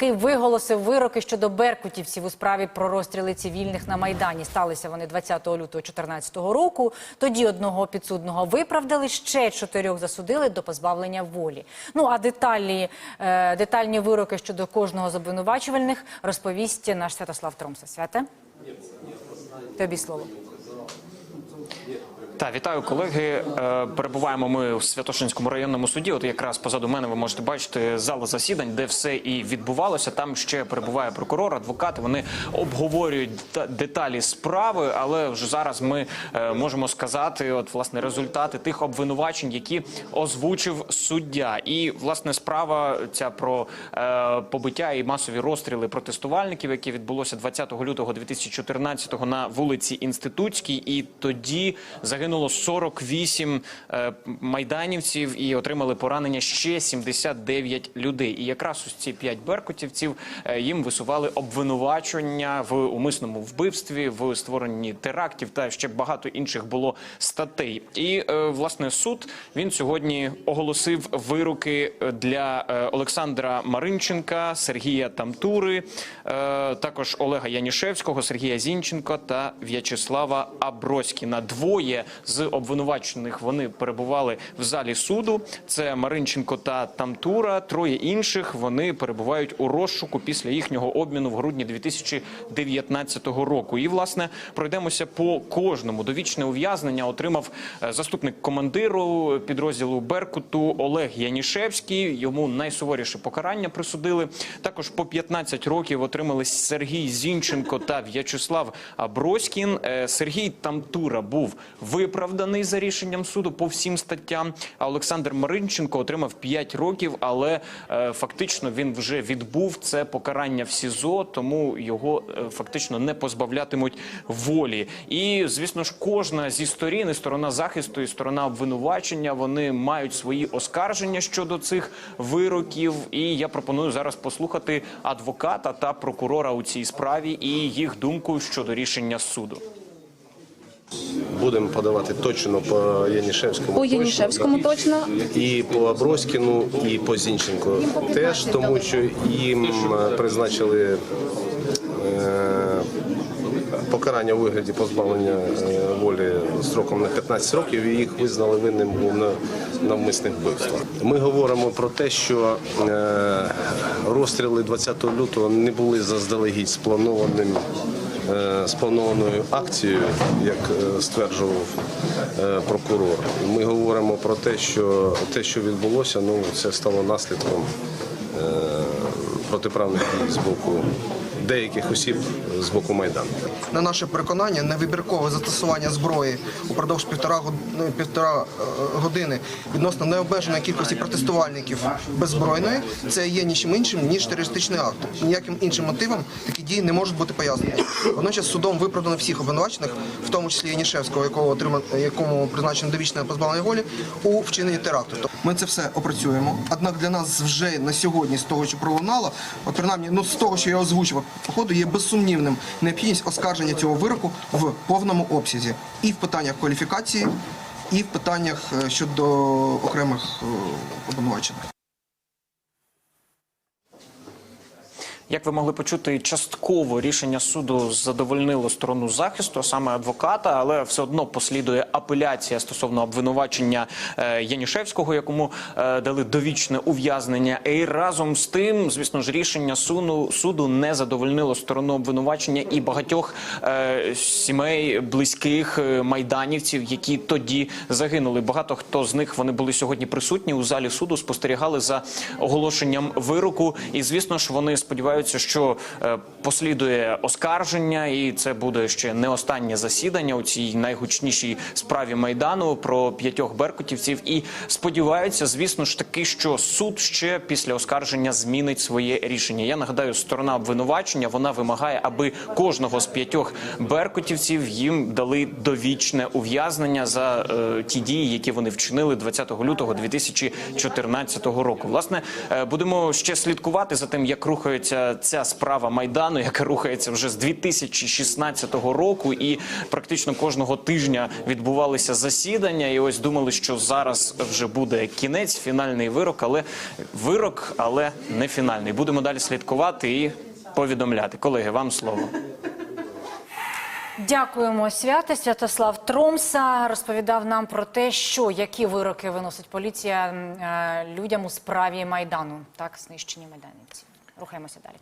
який виголосив вироки щодо беркутівців у справі про розстріли цивільних на майдані. Сталися вони 20 лютого 2014 року. Тоді одного підсудного виправдали, ще чотирьох засудили до позбавлення волі. Ну а деталі е, детальні вироки щодо кожного з обвинувачувальних розповість наш Святослав Тромса. Святе тобі слово. Та вітаю колеги. Е, Перебуваємо ми у Святошинському районному суді. От якраз позаду мене ви можете бачити зала засідань, де все і відбувалося. Там ще перебуває прокурор, адвокати. Вони обговорюють та- деталі справи, але вже зараз ми е, можемо сказати, от власне результати тих обвинувачень, які озвучив суддя. І власне справа ця про е, побиття і масові розстріли протестувальників, які відбулося 20 лютого 2014 на вулиці Інститутській, і тоді загинуло 48 е, майданівців і отримали поранення ще 79 людей. І якраз ось ці п'ять беркутівців е, їм висували обвинувачення в умисному вбивстві, в створенні терактів та ще багато інших було статей. І е, власне суд він сьогодні оголосив вироки для Олександра Маринченка, Сергія Тамтури, також Олега Янішевського, Сергія Зінченко та В'ячеслава Аброськіна. Двоє з обвинувачених вони перебували в залі суду. Це Маринченко та Тамтура. Троє інших вони перебувають у розшуку після їхнього обміну в грудні 2019 року. І власне пройдемося по кожному. Довічне ув'язнення отримав е, заступник командиру підрозділу Беркуту Олег Янішевський. Йому найсуворіше покарання присудили. Також по 15 років отримали Сергій Зінченко та В'ячеслав Аброськін. Е, Сергій Тамтура був виправданий за рішенням суду по всім статтям. А Олександр Маринченко отримав 5 років, але е, фактично він вже відбув це покарання в СІЗО, тому його е, фактично не позбавлятимуть волі. І звісно ж, кожна зі сторін, і сторона захисту, і сторона обвинувачення, вони мають свої оскарження щодо цих вироків. І я пропоную зараз послухати адвоката та прокурора у цій справі і їх думку щодо рішення суду. Будемо подавати точно по Янішевському. По. Янішевському точно. І по Аброськіну, і по Зінченку теж, тому що їм е, призначили е, покарання у вигляді позбавлення е, волі строком на 15 років і їх визнали винним у навмисних вбивствах. Ми говоримо про те, що розстріли 20 лютого не були заздалегідь спланованим спланованою акцією, як е, стверджував е, прокурор. Ми говоримо про те, що те, що відбулося, ну це стало наслідком е, протиправних дій з боку деяких осіб з боку майдану. На наше переконання, невибіркове застосування зброї упродовж півтора ну, півтора е, години відносно необмеженої кількості протестувальників беззбройної, це є нічим іншим ніж терористичний акт. Ніяким іншим мотивом такі дії не можуть бути пояснені. Водночас судом виправдано всіх обвинувачених, в тому числі Янішевського, якого отримано якому призначено довічне позбавлення волі у вчиненні теракту. Тобто Ми це все опрацюємо. Однак для нас вже на сьогодні, з того, що пролунало, от принаймні, ну з того, що я озвучував, походу є безсумнівним необхідність оскарження цього вироку в повному обсязі і в питаннях кваліфікації, і в питаннях е, щодо окремих е, обвинувачених. Як ви могли почути, частково рішення суду задовольнило сторону захисту, а саме адвоката, але все одно послідує апеляція стосовно обвинувачення е, Янішевського, якому е, дали довічне ув'язнення. І разом з тим, звісно ж, рішення суду, суду не задовольнило сторону обвинувачення і багатьох е, сімей близьких майданівців, які тоді загинули. Багато хто з них вони були сьогодні присутні у залі суду, спостерігали за оголошенням вироку. І звісно ж, вони сподіваються, що е, послідує оскарження, і це буде ще не останнє засідання у цій найгучнішій справі майдану про п'ятьох беркутівців. І сподіваються, звісно ж таки, що суд ще після оскарження змінить своє рішення. Я нагадаю, сторона обвинувачення вона вимагає, аби кожного з п'ятьох беркутівців їм дали довічне ув'язнення за е, ті дії, які вони вчинили 20 лютого 2014 року. Власне, е, будемо ще слідкувати за тим, як рухаються ця справа майдану, яка рухається вже з 2016 року, і практично кожного тижня відбувалися засідання. І ось думали, що зараз вже буде кінець, фінальний вирок, але вирок, але не фінальний. Будемо далі слідкувати і повідомляти. Колеги, вам слово. Дякуємо, святе. Святослав Тромса розповідав нам про те, що які вироки виносить поліція е, людям у справі майдану, так знищені майданівці. Рухаємося далі.